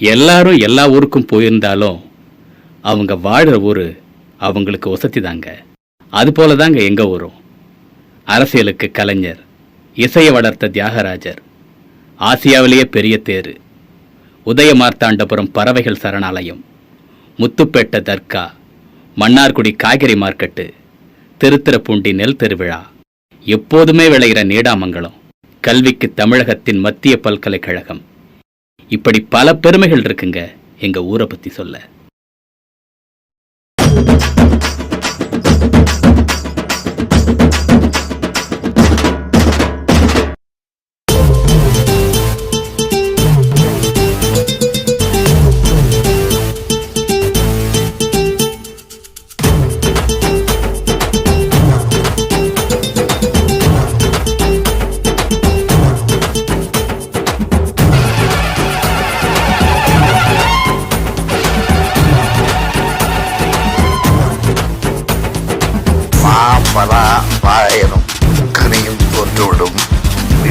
எல்லாரும் எல்லா ஊருக்கும் போயிருந்தாலும் அவங்க வாழ்கிற ஊர் அவங்களுக்கு வசதி தாங்க அது போல தாங்க எங்கள் ஊரும். அரசியலுக்கு கலைஞர் இசையை வளர்த்த தியாகராஜர் ஆசியாவிலேயே பெரிய தேர் உதயமார்த்தாண்டபுரம் பறவைகள் சரணாலயம் முத்துப்பேட்டை தர்கா மன்னார்குடி காய்கறி மார்க்கெட்டு திருத்திரப்பூண்டி நெல் திருவிழா எப்போதுமே விளையிற நீடாமங்கலம் கல்விக்கு தமிழகத்தின் மத்திய பல்கலைக்கழகம் இப்படி பல பெருமைகள் இருக்குங்க எங்க ஊரை பத்தி சொல்ல. பலா பாயனும் கனியும் தோற்றுவிடும்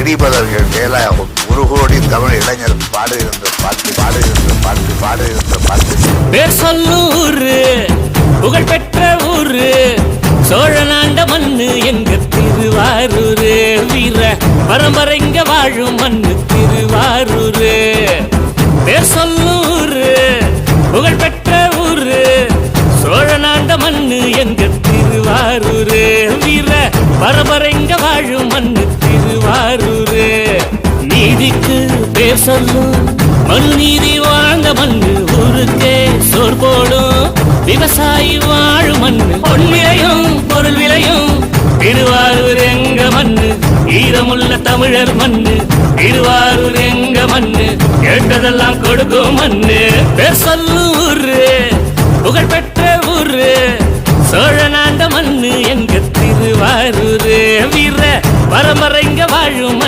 இடிபதர்கள் வேலாகும் ஒரு கோடி தமிழ் இளைஞர் பாடுகின்ற பாட்டு பாடுகின்ற பாட்டு பாடுகின்ற பாட்டு. பேர் சொல்லூரு புகழ்பெற்ற ஊரு சோழநாண்ட மண்ணு எங்க திருவாரூரு. வீர பரம்பரைங்க வாழும் மண்ணு திருவாரூரு. பேர் சொல்லூர் பரபரங்க வாழும் மண்ணு திருவாரூரு. நீதிக்கு பேர் சொல்லும் மண் நீதி வாங்க மண்ணு ஊருக்கே சோர் போடும். விவசாயி வாழும் மண்ணு பொன் விலையும் பொருள் விலையும். திருவாரூர் எங்க மண்ணு ஈரமுள்ள தமிழர் மண்ணு. திருவாரூர் எங்க மண்ணு கேட்டதெல்லாம் கொடுக்கும் மண்ணு. பேர் சொல்லும் ஊரு புகழ்பெற்ற ஊரு. சோழனாண்ட மண்ணு மரமறைங்க வாழும்